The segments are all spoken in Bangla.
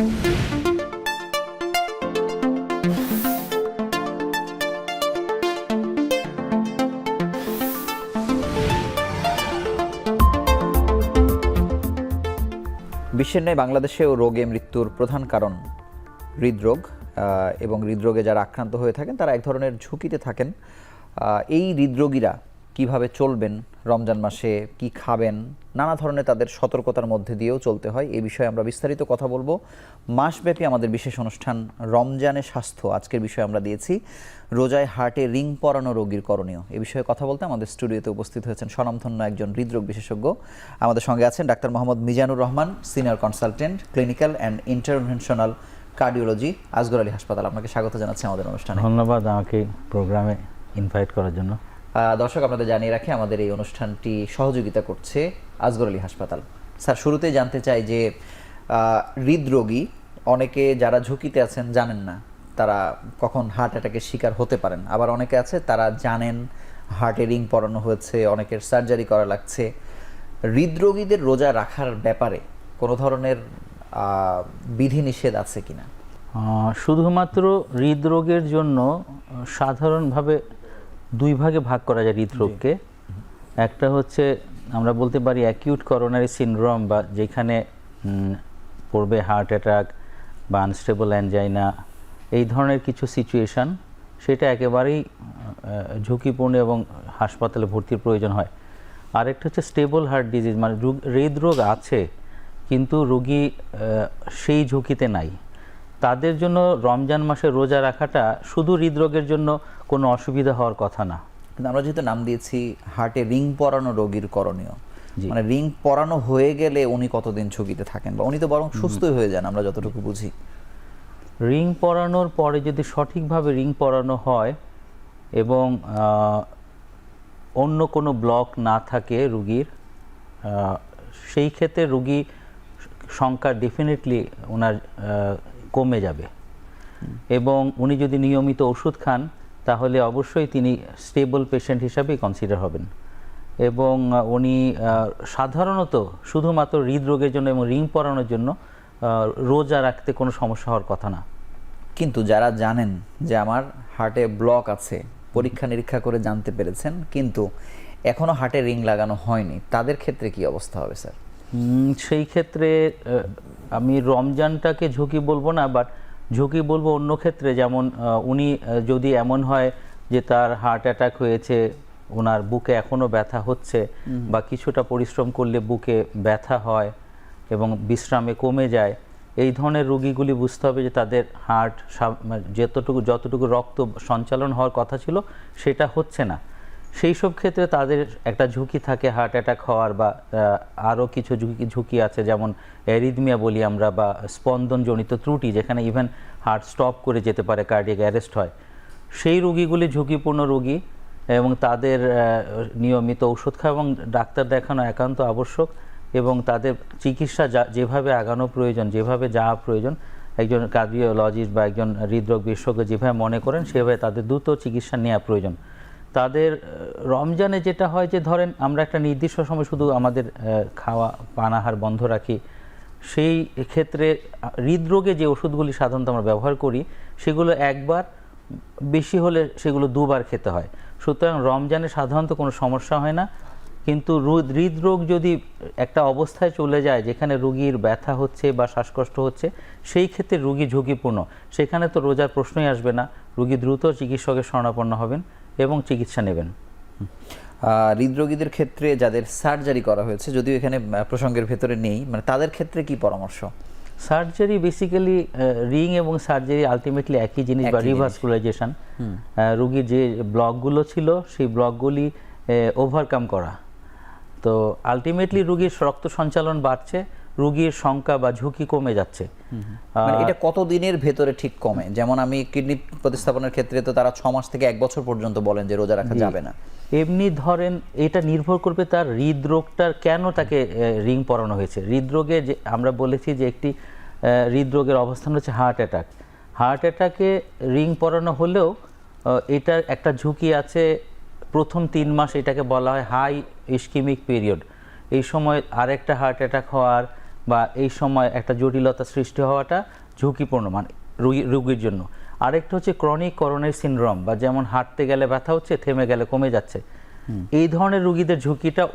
বিশ্বের ন্যায় বাংলাদেশেও রোগে মৃত্যুর প্রধান কারণ হৃদরোগ এবং হৃদরোগে যারা আক্রান্ত হয়ে থাকেন, তারা এক ধরনের ঝুঁকিতে থাকেন। এই হৃদরোগীরা কীভাবে চলবেন, রমজান মাসে কি খাবেন, নানা ধরনের তাদের সতর্কতার মধ্যে দিয়েও চলতে হয়। এই বিষয়ে আমরা বিস্তারিত কথা বলব। মাসব্যাপী আমাদের বিশেষ অনুষ্ঠান রমজানে স্বাস্থ্য। আজকের বিষয়ে আমরা দিয়েছি রোজায় হার্টে রিং পরানো রোগীর করণীয়। এ বিষয়ে কথা বলতে আমাদের স্টুডিওতে উপস্থিত হয়েছেন স্বনামধন্য একজন হৃদরোগ বিশেষজ্ঞ। আমাদের সঙ্গে আছেন doctor Mohammad Mizanur Rahman, senior consultant, clinical and interventional cardiology Azgar Ali হাসপাতাল। আপনাকে স্বাগত জানাচ্ছি আমাদের অনুষ্ঠানে। ধন্যবাদ আমাকে প্রোগ্রামে ইনভাইট করার জন্য। দর্শক, আপনাদের জানিয়ে রাখি, আমাদের এই অনুষ্ঠানটি সহযোগিতা করছে আজগর আলী হাসপাতাল। স্যার, শুরুতেই জানতে চাই যে হৃদরোগী, অনেকে যারা ঝুঁকিতে আছেন জানেন না, তারা কখন হার্ট অ্যাটাকের শিকার হতে পারেন। আবার অনেকে আছে, তারা জানেন হার্টে রিং পরানো হয়েছে, অনেকের সার্জারি করা লাগছে। হৃদরোগীদের রোজা রাখার ব্যাপারে কোনো ধরনের বিধিনিষেধ আছে কিনা? শুধুমাত্র হৃদরোগের জন্য সাধারণভাবে দুই ভাগে ভাগ করা যায় হৃদরোগকে। একটা হচ্ছে আমরা বলতে পারি অ্যাকিউট করোনারি সিনড্রোম বা যেখানে পড়বে হার্ট অ্যাটাক বা আনস্টেবল অ্যানজাইনা এই ধরনের কিছু সিচুয়েশন সেটা একেবারেই ঝুঁকিপূর্ণ এবং হাসপাতালে ভর্তির প্রয়োজন হয়। আরেকটা হচ্ছে স্টেবল হার্ট ডিজিজ মানে হৃদরোগ আছে কিন্তু রোগী সেই ঝুঁকিতে নাই। তাদের জন্য রমজান মাসে রোজা রাখাটা শুধু হৃদরোগের জন্য কোনো অসুবিধা হওয়ার কথা না। কিন্তু আমরা যেহেতু নাম দিয়েছি হার্টে রিং পরানো রোগীর করণীয়। মানে রিং পরানো হয়ে গেলে উনি কতদিন ঝুঁকিতে থাকেন বা উনি তো বরং সুস্থই হয়ে যান আমরা যতটুকু বুঝি। রিং পরানোর পরে যদি সঠিকভাবে রিং পরানো হয় এবং অন্য কোনো ব্লক না থাকে রুগীর সেই ক্ষেত্রে রুগী সংখ্যা ডেফিনেটলি ওনার কমে যাবে। এবং উনি যদি নিয়মিত ওষুধ খান, তাহলে অবশ্যই তিনি স্টেবল পেশেন্ট হিসাবেই কনসিডার হবেন। এবং উনি সাধারণত শুধুমাত্র হৃদরোগের জন্য এবং রিং পরানোর জন্য রোজা রাখতে কোনো সমস্যা হওয়ার কথা না। কিন্তু যারা জানেন যে আমার হার্টে ব্লক আছে, পরীক্ষা নিরীক্ষা করে জানতে পেরেছেন, কিন্তু এখনও হার্টে রিং লাগানো হয়নি, তাদের ক্ষেত্রে কি অবস্থা হবে, স্যার? সেই ক্ষেত্রে আমি রমজানটাকে ঝুঁকি বলব না বাট ঝুঁকি বলব অন্য ক্ষেত্রে। যেমন উনি যদি এমন হয় যে তার হার্ট অ্যাটাক হয়েছে ওনার বুকে এখনও ব্যথা হচ্ছে বা কিছুটা পরিশ্রম করলে বুকে ব্যথা হয় এবং বিশ্রামে কমে যায় এই ধরনের রোগীগুলি বুঝতে হবে যে তাদের হার্ট যতটুকু যতটুকু রক্ত সঞ্চালন হওয়ার কথা ছিল সেটা হচ্ছে না। সেই সব ক্ষেত্রে তাদের একটা ঝুঁকি থাকে হার্ট অ্যাটাক হওয়ার বা আরও কিছু ঝুঁকি ঝুঁকি আছে, যেমন অ্যারিদমিয়া বলি আমরা বা স্পন্দনজনিত ত্রুটি, যেখানে ইভেন হার্ট স্টপ করে যেতে পারে কার্ডিয়াক অ্যারেস্ট হয়। সেই রোগীগুলি ঝুঁকিপূর্ণ রোগী এবং তাদের নিয়মিত ওষুধ খাওয়া এবং ডাক্তার দেখানো একান্ত আবশ্যক এবং তাদের চিকিৎসা যা, যেভাবে আগানো প্রয়োজন, যেভাবে যাওয়া প্রয়োজন, একজন কার্ডিওলজিস্ট বা একজন হৃদরোগ বিশেষজ্ঞ যেভাবে মনে করেন, সেভাবে তাদের দ্রুত চিকিৎসা নেওয়া প্রয়োজন। তাদের রমজানে যেটা হয় যে ধরেন আমরা একটা নির্দিষ্ট সময় শুধু আমাদের খাওয়া, পানাহার বন্ধ রাখি, সেই ক্ষেত্রে হৃদরোগে যে ওষুধগুলি সাধারণত আমরা ব্যবহার করি, সেগুলো একবার, বেশি হলে সেগুলো দুবার খেতে হয়। সুতরাং রমজানে সাধারণত কোনো সমস্যা হয় না, কিন্তু হৃদরোগ যদি একটা অবস্থায় চলে যায়, যেখানে রুগীর ব্যথা হচ্ছে বা শ্বাসকষ্ট হচ্ছে, সেই ক্ষেত্রে রুগী ঝুঁকিপূর্ণ। সেখানে তো রোজার প্রশ্নই আসবে না। রুগী দ্রুত চিকিৎসকের শরণাপন্ন হবেন। এবং চিকিৎসা নেবেন। হৃদরোগীদের ক্ষেত্রে যাদের সার্জারি করা হয়েছে যদিও এখানে প্রসঙ্গের ভেতরে নেই মানে তাদের ক্ষেত্রে কি পরামর্শ? সার্জারি বেসিক্যালি রিং এবং সার্জারি আলটিমেটলি একই জিনিস বা রিভার্সকুলাইজেশন রুগীর যে ব্লকগুলো ছিল সেই ব্লকগুলি ওভারকাম করা। তো আলটিমেটলি রুগীর রক্ত সঞ্চালন বাড়ছে রুগীর সংখ্যা বা ঝুঁকি কমে যাচ্ছে। মানে এটা কত দিনের ভেতরে ঠিক কমে? যেমন আমি কিডনি প্রতিস্থাপনের ক্ষেত্রে তো তারা ছ মাস থেকে এক বছর পর্যন্ত বলেন যে রোজা রাখা যাবে না। এমনি ধরেন এটা নির্ভর করবে তার হৃদরোগটার কেন তাকে রিং পরানো হয়েছে। হৃদরোগে যে আমরা বলেছি যে একটি হৃদরোগের অবস্থান হচ্ছে হার্ট অ্যাটাক। হার্ট অ্যাটাকে রিং পরানো হলেও এটার একটা ঝুঁকি আছে। প্রথম তিন মাস এটাকে বলা হয় হাই ইস্কিমিক পিরিয়ড। এই সময় আরেকটা হার্ট অ্যাটাক হওয়ার বা এই সময় একটা জটিলতা সৃষ্টি হওয়াটা ঝুঁকিপূর্ণ মানে রোগী- রোগীর জন্য। আরেকটা হচ্ছে ক্রনিক করোনারি সিনড্রোম বা যেমন হাঁটতে গেলে ব্যথা হচ্ছে থেমে গেলে কমে যাচ্ছে। এই ধরনের রুগীদের ঝুঁকিটা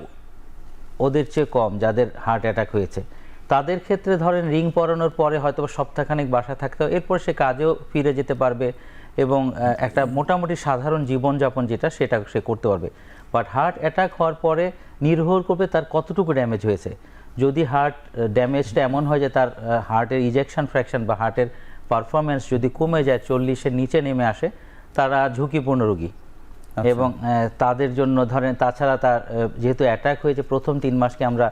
ওদের চেয়ে কম যাদের হার্ট অ্যাটাক হয়েছে। তাদের ক্ষেত্রে ধরেন রিং পরানোর পরে হয়তো বা সপ্তাহখানেক বাসা থাকতে হবে এরপর সে কাজেও ফিরে যেতে পারবে এবং একটা মোটামুটি সাধারণ জীবনযাপন যেটা সেটা সে করতে পারবে। বাট হার্ট অ্যাটাক হওয়ার পরে নির্ভর করবে তার কতটুকু ড্যামেজ হয়েছে। যদি হার্ট ড্যামেজটা এমন হয় যে তার হার্টের ইজেকশন ফ্র্যাকশন বা হার্টের পারফরমেন্স যদি কমে যায় চল্লিশের নিচে নেমে আসে তারা ঝুঁকিপূর্ণ রোগী। এবং তাদের জন্য ধরেন তাছাড়া তার যেহেতু অ্যাটাক হয়েছে প্রথম তিন মাসকে আমরা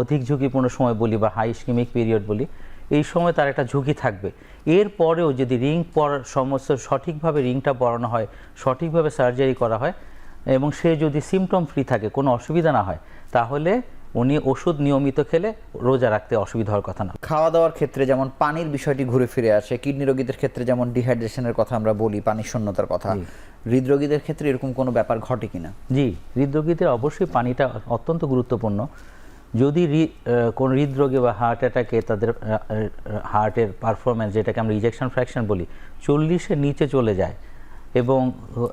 অধিক ঝুঁকিপূর্ণ সময় বলি বা হাই ইস্কিমিক পিরিয়ড বলি এই সময় তার একটা ঝুঁকি থাকবে। এরপরেও যদি রিং পরার সমস্ত সঠিকভাবে রিংটা পরানো হয় সঠিকভাবে সার্জারি করা হয় এবং সে যদি সিমটম ফ্রি থাকে কোনো অসুবিধা না হয় তাহলে উনি ওষুধ নিয়মিত খেলে রোজা রাখতে অসুবিধা হওয়ার কথা না। খাওয়া দাওয়ার ক্ষেত্রে যেমন পানির বিষয়টি ঘুরে ফিরে আসে কিডনি রোগীদের ক্ষেত্রে যেমন ডিহাইড্রেশনের কথা আমরা বলি পানির শূন্যতার কথা হৃদরোগীদের ক্ষেত্রে এরকম কোনো ব্যাপার ঘটে কিনা? জি হৃদরোগীদের অবশ্যই পানিটা অত্যন্ত গুরুত্বপূর্ণ। যদি কোন হৃদরোগে বা হার্ট অ্যাটাকে তাদের হার্টের পারফরমেন্স যেটাকে আমরা ইজেকশন ফ্র্যাকশন বলি চল্লিশের নিচে চলে যায় এবং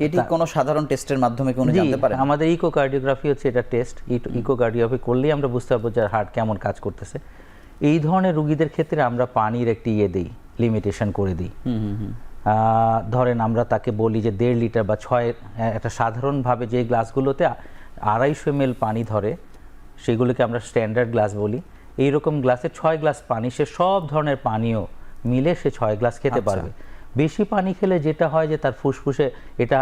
এটি কোনো সাধারণ টেস্টের মাধ্যমে কোনো জানতে পারেন? আমাদের ইকোকার্ডিওগ্রাফি হচ্ছে এটা টেস্ট ইকোকার্ডিওগ্রাফি করলেই আমরা বুঝতে পারব যে হার্ট কেমন কাজ করতেছে। এই ধরনের রুগীদের ক্ষেত্রে আমরা পানির একটি ইয়ে দিই লিমিটেশন করে দিই। ধরেন আমরা তাকে বলি যে দেড় লিটার বা ছয় একটা সাধারণভাবে যে গ্লাসগুলোতে আড়াইশো এম পানি ধরে সেগুলোকে আমরা স্ট্যান্ডার্ড গ্লাস বলি। এইরকম গ্লাসে ছয় গ্লাস পানি সে সব ধরনের পানীয় মিলে সে ছয় গ্লাস খেতে পারবে। বেশি পানি খেলে যেটা হয় যে তার ফুসফুসে এটা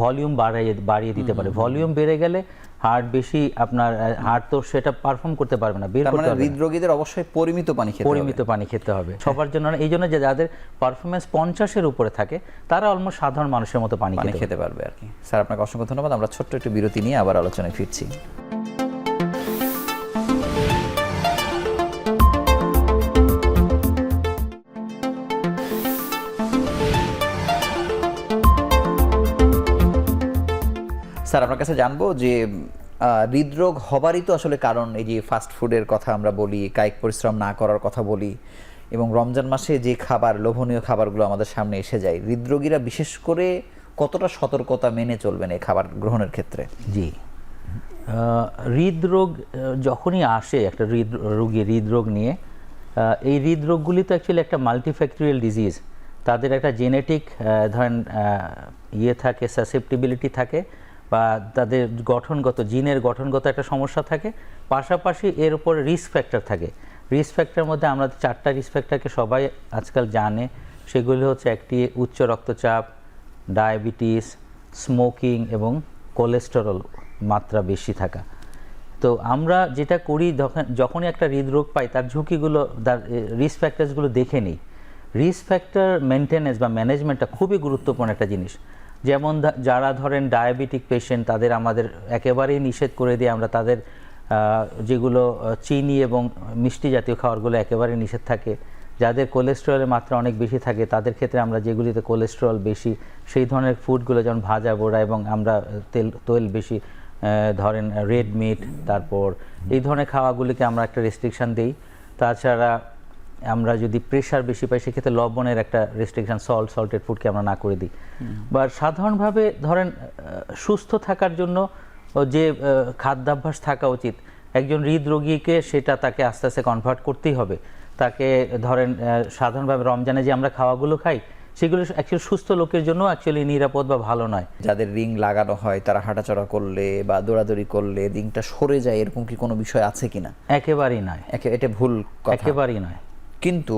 ভলিউম বাড়িয়ে বাড়িয়ে দিতে পারে। ভলিউম বেড়ে গেলে হার্ট বেশি আপনার হার্ট তো সেটা পারফর্ম করতে পারবে না বের করতে মানে হৃদরোগীদের অবশ্যই পরিমিত পানি খেতে হবে। পরিমিত পানি খেতে হবে। সবার জন্য এই জন্য যে যাদের পারফরমেন্স পঞ্চাশের উপরে থাকে তারা অলমোস্ট সাধারণ মানুষের মতো পানি খেতে পারবে আর কি। স্যার আপনাকে অসংখ্য ধন্যবাদ। আমরা ছোট্ট একটু বিরতি নিয়ে আবার আলোচনায় ফিরছি। স্যার, আপনার কাছে জানব যে হৃদরোগ হবারই তো আসলে কারণ এই যে ফাস্ট ফুডের কথা আমরা বলি, কায়িক পরিশ্রম না করার কথা বলি এবং রমজান মাসে যে খাবার, লোভনীয় খাবারগুলো আমাদের সামনে এসে যায়, হৃদরোগীরা বিশেষ করে কতটা সতর্কতা মেনে চলবেন এই খাবার গ্রহণের ক্ষেত্রে? জি। হৃদরোগ যখনই আসে একটা হৃদ, রোগী হৃদরোগ নিয়ে এই হৃদরোগগুলি তো অ্যাকচুয়ালি একটা মাল্টিফ্যাক্টরিয়াল ডিজিজ তাদের একটা জেনেটিক ধরেন ইয়ে থাকে সাসেপ্টিবিলিটি থাকে। বা তাদের গঠনগত, জিনের গঠনগত একটা সমস্যা থাকে। পাশাপাশি এর উপর রিস্ক ফ্যাক্টর থাকে। রিস্ক ফ্যাক্টরের মধ্যে আমরা চারটা রিস্ক ফ্যাক্টরকে সবাই আজকাল জানে। সেগুলি হচ্ছে একটি উচ্চ রক্তচাপ ডায়াবেটিস স্মোকিং এবং কোলেস্টেরল মাত্রা বেশি থাকা। তো আমরা যেটা করি যখন, যখনই একটা হৃদরোগ পাই, তার ঝুঁকিগুলো, তার রিস্ক ফ্যাক্টরসগুলো দেখে নিই। রিস্ক ফ্যাক্টর মেনটেনেন্স বা ম্যানেজমেন্টটা খুবই গুরুত্বপূর্ণ একটা জিনিস। যেমন যারা ধরেন ডায়াবেটিক পেশেন্ট তাদের আমাদের একেবারেই নিষেধ করে দিয়ে আমরা তাদের যেগুলো চিনি এবং মিষ্টি জাতীয় খাবারগুলো একেবারে নিষেধ থাকে। যাদের কোলেস্টেরলের মাত্রা অনেক বেশি থাকে, তাদের ক্ষেত্রে আমরা যেগুলিতে কোলেস্টেরল বেশি, সেই ধরনের ফুডগুলো যেমন ভাজা বোড়া এবং আমরা তেল তেল বেশি ধরেন রেড মিট তারপর এই ধরনের খাওয়াগুলিকে আমরা একটা রেস্ট্রিকশন দিই। তাছাড়া আমরা যদি প্রেশার বেশি পাই সেক্ষেত্রে লবণের একটা রেস্ট্রিকশন সল্ট সল্টেড ফুডকে আমরা না করে দিই। বা সাধারণভাবে ধরেন সুস্থ থাকার জন্য যে খাদ্যাভ্যাস থাকা উচিত একজন হৃদরোগীকে সেটা তাকে আস্তে আস্তে কনভার্ট করতেই হবে। তাকে ধরেন সাধারণভাবে রমজানে যে আমরা খাওয়াগুলো খাই সেগুলো অ্যাকচুয়ালি সুস্থ লোকের জন্য অ্যাকচুয়ালি নিরাপদ বা ভালো নয়। যাদের রিং লাগানো হয় তারা হাঁটাচড়া করলে বা দৌড়াদৌড়ি করলে রিংটা সরে যায় এরকম কি কোনো বিষয় আছে কিনা? একেবারেই নয়। একে এটা ভুল একেবারেই নয়। কিন্তু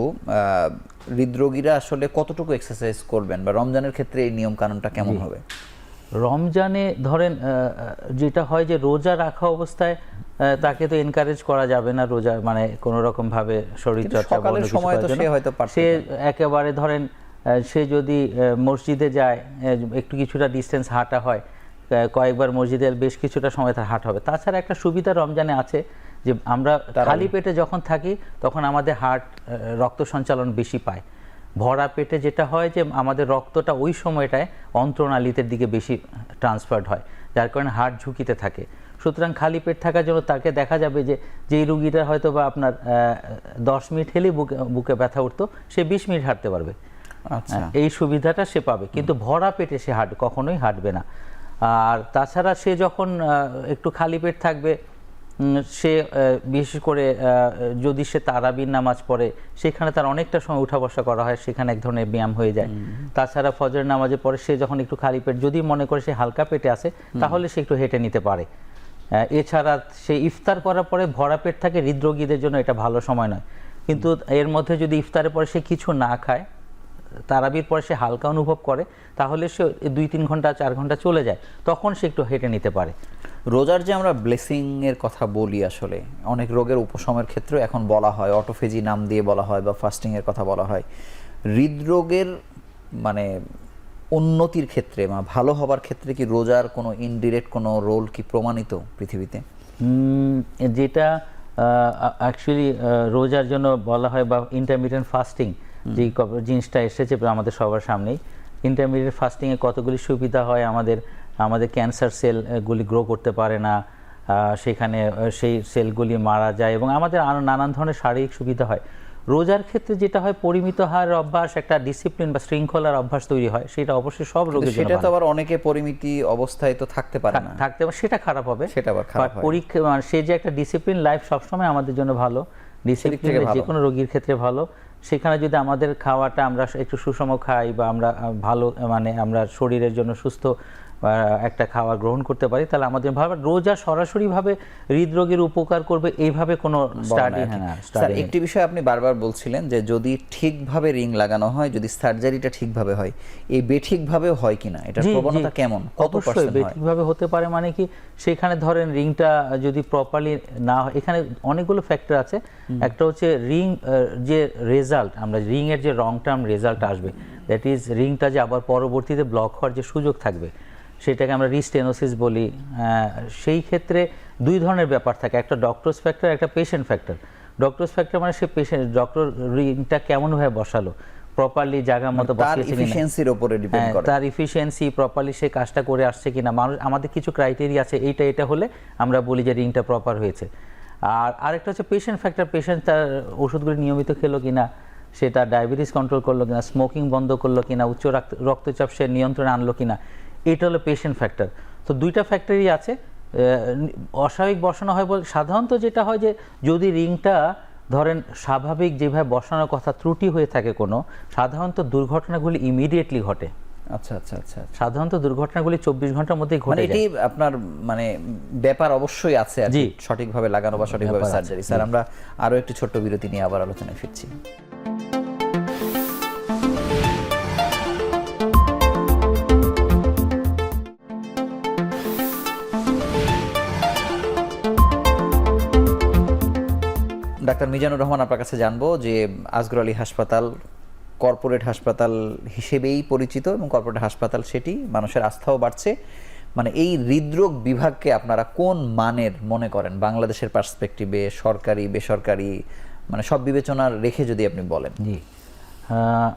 হৃদরোগীরা আসলে কতটুকু এক্সারসাইজ করবেন বা রমজানের ক্ষেত্রে এই নিয়ম কানুনটা কেমন হবে? রমজানে ধরেন যেটা হয় যে রোজা রাখা অবস্থায় তাকে তো এনকারেজ করা যাবে না রোজা মানে কোনো রকম ভাবে শরীর চর্চা সে হয়তো পারতে সে একেবারে ধরেন সে যদি মসজিদে যায় একটু কিছুটা ডিস্টেন্স হাঁটা হয় কয়েকবার মসজিদের বেশ কিছুটা সময় তার হাঁটা হবে। তাছাড়া একটা সুবিধা রমজানে আছে যে আমরা খালি পেটে যখন থাকি তখন আমাদের হার্ট রক্ত সঞ্চালন বেশি পায়। ভরা পেটে যেটা হয় যে আমাদের রক্তটা ওই সময়টায় অন্ত্রনালীদের দিকে বেশি ট্রান্সফার্ড হয় যার কারণে হার্ট ঝুঁকিতে থাকে। সুতরাং খালি পেট থাকার জন্য তাকে দেখা যাবে যে যেই রুগীটা হয়তো বা আপনার দশ মিনিট হেলেই বুকে বুকে ব্যথা উঠতো সে বিশ মিনিট হাঁটতে পারবে। আচ্ছা। এই সুবিধাটা সে পাবে। কিন্তু ভরা পেটে সে হাঁট কখনোই হাঁটবে না। আর তাছাড়া সে যখন একটু খালি পেট থাকবে সে বিশেষ করে যদি সে তারাবির নামাজ পড়ে সেখানে তার অনেকটা সময় উঠা বসা করা হয় সেখানে এক ধরনের ব্যায়াম হয়ে যায়। তাছাড়া ফজর নামাজে পরে সে যখন একটু খালি পেট যদি মনে করে সে হালকা পেটে আছে তাহলে সে একটু হেঁটে নিতে পারে। এছাড়া সে ইফতার করার পরে ভরা পেট থাকে হৃদরোগীদের জন্য এটা ভালো সময় নয়। কিন্তু এর মধ্যে যদি ইফতারের পরে সে কিছু না খায় তারাবির পরে সে হালকা অনুভব করে তাহলে সে দুই তিন ঘণ্টা চার ঘণ্টা চলে যায় তখন সে একটু হেঁটে নিতে পারে। রোজার যে আমরা ব্লেসিং এর কথা বলি আসলে অনেক রোগের উপশমের ক্ষেত্রে এখন বলা হয় অটোফেজি নাম দিয়ে বলা হয় বা ফাস্টিং এর কথা বলা হয়। হৃদরোগের মানে উন্নতির ক্ষেত্রে বা ভালো হবার ক্ষেত্রে কি রোজার কোনো ইনডিরেক্ট কোনো রোল কি প্রমাণিত পৃথিবীতে? যেটা অ্যাকচুয়ালি রোজার জন্য বলা হয় বা ইন্টারমিডিয়েন্ট ফাস্টিং যে জিনিসটা এসেছে আমাদের সবার সামনেই। ইন্টারমিডিয়েট ফাস্টিংয়ে কতগুলি সুবিধা হয় আমাদের আমাদের ক্যান্সার সেল গুলি গ্রো করতে পারে না সেখানে সেই সেলগুলি মারা যায় এবং আমাদের আরও নানান ধরনের শারীরিক সুবিধা হয়। রোজার ক্ষেত্রে যেটা হয় পরিমিত হার অভ্যাস একটা ডিসিপ্লিন বা শৃঙ্খলার অভ্যাস তৈরি হয় সেটা অবশ্যই সব রোগের জন্য সেটা তো আবার অনেকে পরিমিতি অবস্থায় তো থাকতে পারে না। থাকতে পারে সেটা খারাপ হবে। সেটা আবার খারাপ হয়। পরীক্ষা মানে সে যে একটা ডিসিপ্লিন লাইফ সবসময় আমাদের জন্য ভালো ডিসিপ্লিন যে কোনো রোগীর ক্ষেত্রে ভালো। সেখানে যদি আমাদের খাওয়াটা আমরা একটু সুষম খাই বা আমরা ভালো মানে আমরা শরীরের জন্য সুস্থ একটা খাবার গ্রহণ করতে পারি তাহলে আমাদের ভাবে রোজা সরাসরিভাবে হৃদরোগের উপকার করবে এইভাবে কোনো স্টাডি স্যার একটি বিষয় আপনি বারবার বলছিলেন যে যদি ঠিকভাবে রিং লাগানো হয় যদি সার্জারিটা ঠিকভাবে হয় এই বেঠিকভাবে হয় কিনা জি। প্রবণতা কেমন? কত পার্সেন্ট বেঠিকভাবে হতে পারে মানে কি সেখানে ধরেন রিংটা যদি প্রপারলি না হয় এখানে অনেকগুলো ফ্যাক্টর আছে। একটা হচ্ছে রিং যে রেজাল্ট আমরা রিং এর যে রং টার্ম রেজাল্ট আসবে দ্যাট ইজ রিংটা যে আবার পরবর্তীতে ব্লক হওয়ার যে সুযোগ থাকবে সেটাকে আমরা রিস্টেনোসিস বলি। সেই ক্ষেত্রে দুই ধরনের ব্যাপার থাকে। একটা ডক্টরস ফ্যাক্টর একটা পেশেন্ট ফ্যাক্টর ডক্টরস ফ্যাক্টর মানে সে পেশেন্ট ডক্টর রিংটা কেমনভাবে বসালো? প্রপারলি জায়গা মতো তার বসিয়েছে উপরে ডিপেন্ড হ্যাঁ, করে। তার ইফিসিয়েন্সি প্রপারলি সে কাজটা করে আসছে কিনা? মানুষ আমাদের কিছু ক্রাইটেরিয়া আছে এইটা এটা হলে আমরা বলি যে রিংটা প্রপার হয়েছে। আর আরেকটা হচ্ছে পেশেন্ট ফ্যাক্টর পেশেন্ট তার ওষুধগুলি নিয়মিত খেলো কিনা? সে তার ডায়াবেটিস কন্ট্রোল করল কিনা? স্মোকিং বন্ধ করল কিনা? উচ্চ রক্ত- রক্তচাপ সে নিয়ন্ত্রণে আনলো কিনা? এটা হলো পেশেন্ট ফ্যাক্টর তো দুইটা ফ্যাক্টরই আছে। অস্বাভাবিক বসানো হয় বলে সাধারণত যেটা হয় যে যদি রিংটা ধরেন স্বাভাবিক যেভাবে বসানোর কথা ত্রুটি হয়ে থাকে কোনো সাধারণত দুর্ঘটনাগুলি ইমিডিয়েটলি ঘটে। আচ্ছা আচ্ছা আচ্ছা। সাধারণত দুর্ঘটনাগুলি চব্বিশ ঘণ্টার মধ্যেই মানে ঘটে এটি আপনার মানে ব্যাপার অবশ্যই আছে জি। সঠিকভাবে লাগানো বা সঠিকভাবে সার্জারি স্যার আমরা আরও একটি ছোট্ট বিরতি নিয়ে আবার আলোচনায় ফিরছি। ডাক্তার মিজানুর রহমান আপনার কাছে জানব যে আজগর আলী হাসপাতাল কর্পোরেট হাসপাতাল হিসেবেই পরিচিত এবং কর্পোরেট হাসপাতাল সেটি মানুষের আস্থাও বাড়ছে। মানে এই হৃদরোগ বিভাগকে আপনারা কোন মানের মনে করেন? বাংলাদেশের পার্সপেক্টিভে, সরকারি, বেসরকারি মানে সব বিবেচনা রেখে যদি আপনি বলেন। জি।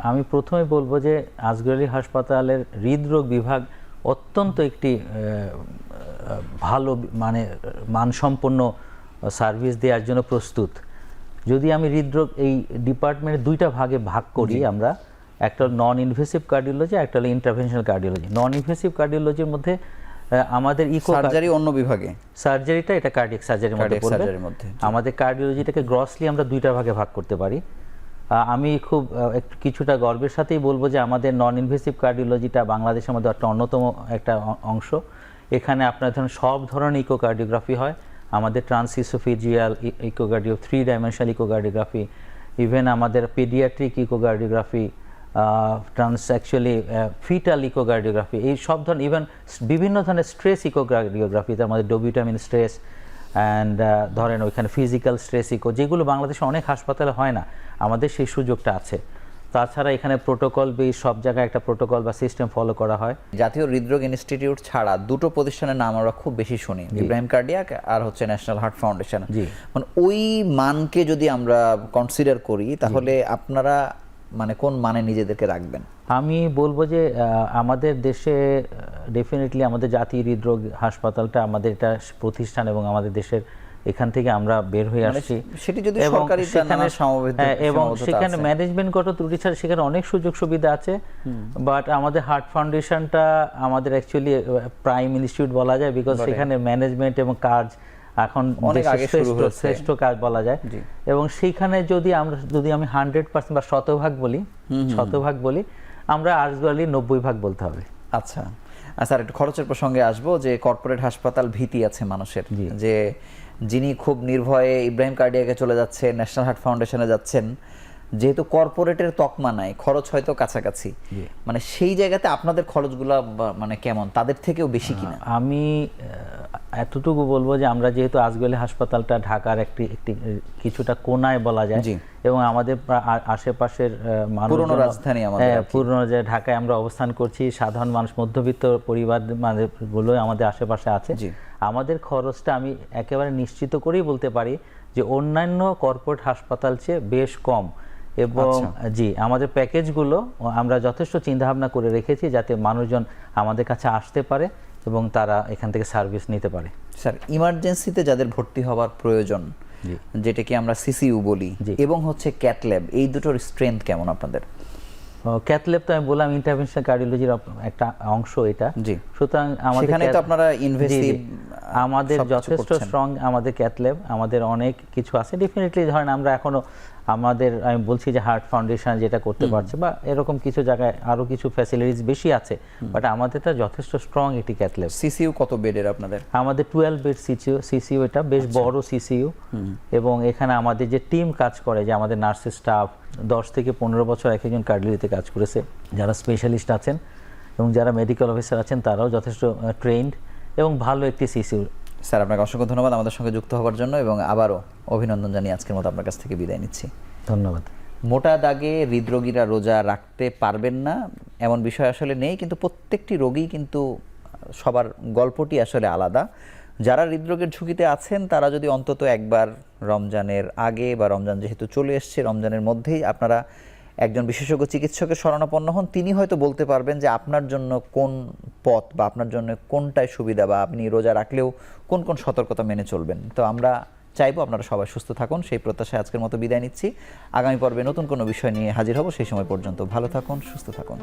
আমি প্রথমে বলব যে আজগর আলী হাসপাতালের হৃদরোগ বিভাগ অত্যন্ত একটি ভালো মানে মানসম্পন্ন সার্ভিস দেওয়ার জন্য প্রস্তুত। যদি আমি হৃদরোগ এই ডিপার্টমেন্টের দুইটা ভাগে ভাগ করি আমরা একটা নন ইনভেসিভ কার্ডিওলজি একটা হলো ইন্টারভেনশনাল কার্ডিওলজি নন ইনভেসিভ কার্ডিওলজির মধ্যে আমাদের ইকো সার্জারি অন্য বিভাগে। সার্জারিটা এটা কার্ডিয়াক সার্জারির মধ্যে পড়বে। মধ্যে, আমাদের কার্ডিওলজিটাকে গ্রসলি আমরা দুইটা ভাগে ভাগ করতে পারি। আমি খুব কিছুটা গর্বের সাথেই বলব যে আমাদের নন ইনভেসিভ কার্ডিওলজিটা বাংলাদেশের মধ্যে একটা অন্যতম একটা অংশ। এখানে আপনার ধরুন সব ধরনের ইকোকার্ডিওগ্রাফি হয়। আমাদের transoesophageal echocardio three dimensional echocardiography even আমাদের paediatric echocardiography trans actually foetal echocardiography, এই সব ধরনের ইভেন বিভিন্ন ধরনের স্ট্রেস ইকোকার্ডিওগ্রাফি তার মধ্যে ডোবিটামিন স্ট্রেস অ্যান্ড ধরেন ওইখানে ফিজিক্যাল স্ট্রেস ইকো, যেগুলো বাংলাদেশে অনেক হাসপাতালে হয় না, আমাদের সেই সুযোগটা আছে। তাছাড়া এখানে প্রোটোকল বেস সব জায়গায় একটা প্রোটোকল বা সিস্টেম ফলো করা হয়। জাতীয় হৃদরোগ ইনস্টিটিউট ছাড়া দুটো প্রতিষ্ঠানের নাম আমরা খুব বেশি শুনি ইব্রাহিম কার্ডিয়াক আর হচ্ছে ন্যাশনাল হার্ট ফাউন্ডেশন। জি। মানে ওই মানকে যদি আমরা কনসিডার করি তাহলে আপনারা মানে কোন মানে নিজেদেরকে রাখবেন? আমি বলব যে আমাদের দেশে ডেফিনেটলি আমাদের জাতীয় হৃদরোগ হাসপাতালটা আমাদের এটা প্রতিষ্ঠান এবং আমাদের দেশের এখান থেকে আমরা বের হয়ে মানে আসছি। সেটি যদি সরকারি সেখানে হ্যাঁ, এবং সেখানে। ম্যানেজমেন্টগত ত্রুটি ছাড়া সেখানে অনেক সুযোগ সুবিধা আছে। বাট আমাদের হার্ট ফাউন্ডেশনটা আমাদের অ্যাকচুয়ালি প্রাইম ইনস্টিটিউট বলা যায় বিকজ সেখানে ম্যানেজমেন্ট এবং কাজ এখন অনেক আগে শুরু শ্রেষ্ঠ কাজ বলা যায়। এবং সেইখানে যদি আমরা যদি আমি হান্ড্রেড পার্সেন্ট বা শতভাগ বলি শতভাগ বলি আমরা আর্জুয়ালি নব্বই ভাগ বলতে হবে। আচ্ছা। স্যার একটু খরচের প্রসঙ্গে আসব যে কর্পোরেট হাসপাতাল ভীতি আছে মানুষের। যে যিনি খুব নির্ভয়ে ইব্রাহিম কার্ডিয়াকে চলে যাচ্ছে ন্যাশনাল হার্ট ফাউন্ডেশনে যাচ্ছেন যেহেতু কর্পোরেটের তকমা নাই খরচ হয়তো কাছাকাছি। মানে সেই জায়গাতে আপনাদের খরচগুলা মানে কেমন? তাদের থেকেও বেশি কিনা? আমি এতটুকু বলব যে আমরা যেহেতু আজগলি হাসপাতালটা ঢাকার একটি একটি কিছুটা কোনায় বলা যায়। এবং আমাদের আশেপাশের পুরনো রাজধানী আমাদের হ্যাঁ, পুরনো যে ঢাকায় আমরা অবস্থান করছি সাধারণ মানুষ মধ্যবিত্ত পরিবার মানে গুলো আমাদের আশেপাশে আছে। আমাদের খরচটা আমি একেবারে নিশ্চিত করেই বলতে পারি যে অন্যান্য কর্পোরেট হাসপাতাল চেয়ে বেশ কম এবং আচ্ছা। জি আমাদের প্যাকেজগুলো আমরা যথেষ্ট চিন্তাভাবনা করে রেখেছি যাতে মানুষজন আমাদের কাছে আসতে পারে এবং তারা এখান থেকে সার্ভিস নিতে পারে স্যার ইমার্জেন্সিতে যাদের ভর্তি হওয়ার প্রয়োজন। যেটাকে আমরা সিসিইউ বলি। এবং হচ্ছে ক্যাটল্যাব এই দুটোর স্ট্রেংথ কেমন আপনাদের ক্যাথলেব তো আমি বললাম ইন্টারভেনশনাল কার্ডিওলজির একটা অংশ এটা। জি। সুতরাং আমাদের সেখানে তো আপনারা জি। আমাদের যথেষ্ট স্ট্রং আমাদের ক্যাথলেব আমাদের অনেক কিছু আছে। ডেফিনেটলি ধরেন আমরা এখনও আমাদের আমি বলছি যে হার্ট ফাউন্ডেশন যেটা করতে পারছে বা এরকম কিছু জায়গায় আরও কিছু ফ্যাসিলিটিস বেশি আছে বাট আমাদেরটা যথেষ্ট স্ট্রং একটি ক্যাথলেব সিসিইউ কত বেডের আপনাদের? আমাদের টুয়েলভ বেড সিসিউ সিসিউ এটা বেশ আচ্ছা। বড় সিসিউ এবং এখানে আমাদের যে টিম কাজ করে যে আমাদের নার্সের স্টাফ দশ থেকে পনেরো বছর এক একজন কার্ডিওতে কাজ করেছে যারা স্পেশালিস্ট আছেন এবং যারা মেডিকেল অফিসার আছেন তারাও যথেষ্ট ট্রেন্ড এবং ভালো একটি সিসিউ স্যার আপনাকে অসংখ্য ধন্যবাদ আমাদের সঙ্গে যুক্ত হওয়ার জন্য এবং আবারও অভিনন্দন জানিয়ে আজকের মতো আপনার কাছ থেকে বিদায় নিচ্ছি। ধন্যবাদ। মোটা দাগে হৃদরোগীরা রোজা রাখতে পারবেন না এমন বিষয় আসলে নেই কিন্তু প্রত্যেকটি রোগী কিন্তু সবার গল্পটি আসলে আলাদা। যারা হৃদরোগের ঝুঁকিতে আছেন, তারা যদি অন্তত একবার রমজানের আগে বা রমজান যেহেতু চলে এসছে, রমজানের মধ্যেই আপনারা একজন বিশেষজ্ঞ চিকিৎসকের শরণাপন্ন হন, তিনি হয়তো বলতে পারবেন যে আপনার জন্য কোন পথ বা আপনার জন্য কোনটায় সুবিধা বা আপনি রোজা রাখলেও কোন কোন সতর্কতা মেনে চলবেন। তো আমরা চাইব আপনারা সবাই সুস্থ থাকুন। সেই প্রত্যাশায় আজকের মতো বিদায় নিচ্ছি। আগামী পর্বে নতুন কোনো বিষয় নিয়ে হাজির হব সেই সময় পর্যন্ত। ভালো থাকুন, সুস্থ থাকুন।